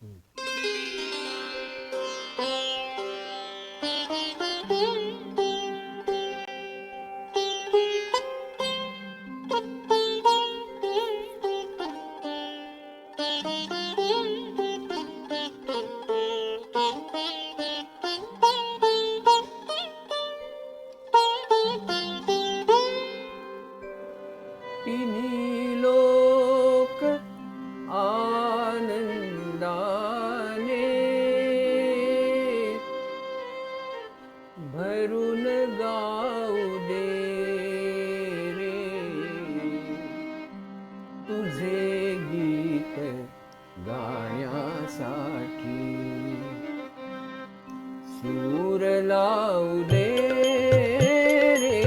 ini भरून गाऊ दे रे। तुझे गीत गाण्यासाठी सूर लावू दे रे।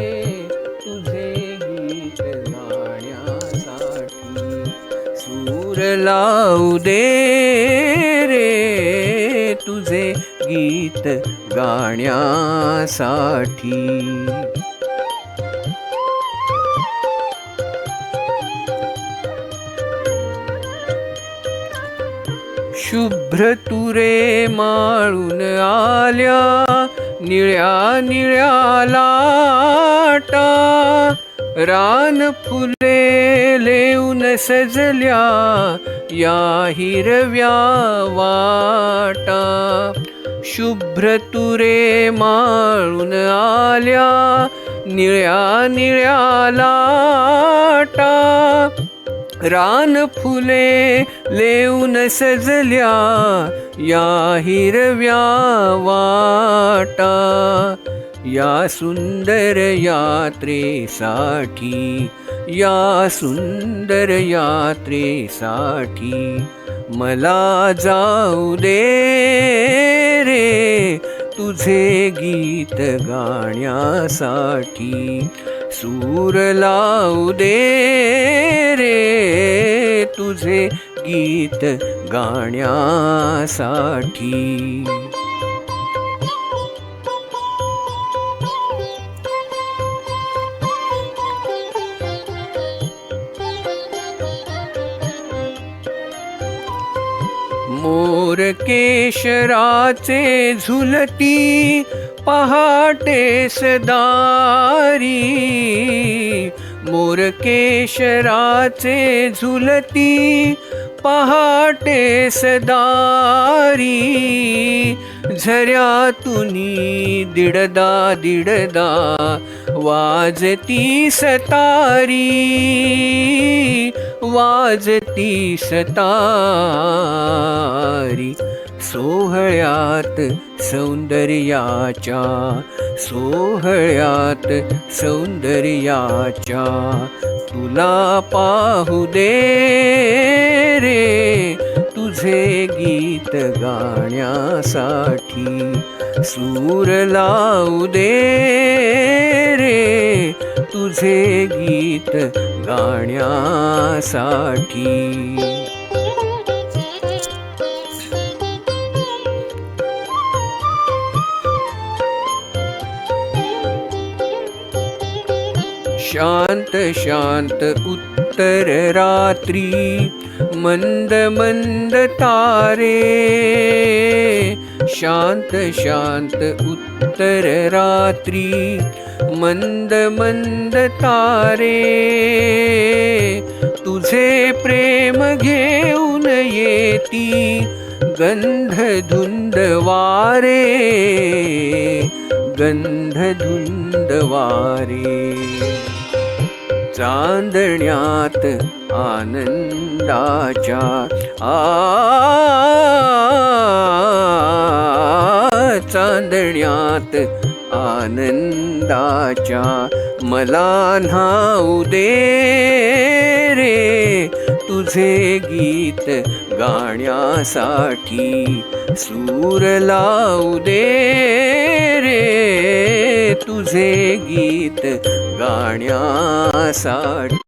तुझे गीत गाण्यासाठी सूर लावू दे रे। तुझे गीत गाण्यासाठी. शुभ्र तुरे माळून आल्या निळ्या निळ्या लाटा. रान फुले लेऊन सजल्या या हिरव्या वाटा. शुभ्र तुरे माळून आल्या निळ्या निळ्या लाटा. रान फुले लेऊन सजल्या या हिरव्या वाटा. या सुंदर यात्रेसाठी या सुंदर यात्रेसाठी मला जाऊ दे. तुझे गीत गाण्यासाठी सूर लावू दे रे. तुझे गीत गाण्यासाठी. मोर केशराचे झुलती पहाटे सदारी. मोर केशराचे झुलती पहाटे सदारी. झऱ्यातुनी दिडदा दिडदा वाजती सतारी. वाजती सतारी. सोहळ्यात सौंदर्याच्या सोहळ्यात सौंदर्याच्या तुला पाहू दे रे. तुझे गीत गाण्यासाठी सूर लावू दे रे. तुझे गीत गाण्यासाठी. शांत शांत उत्तर रात्री मंद मंद तारे. शांत शांत उत्तर रात्री मंद मंद तारे तुझे प्रेम घेऊन येती गंध धुंद वारे गंध धुंद वारे. चांदण्यात आनंदाच्या आ चांदण्यात आनंदाच्या मला न्हाऊ दे रे. तुझे गीत गाण्यासाठी सूर लावू दे रे. तुझे गीत गाण्यासाठी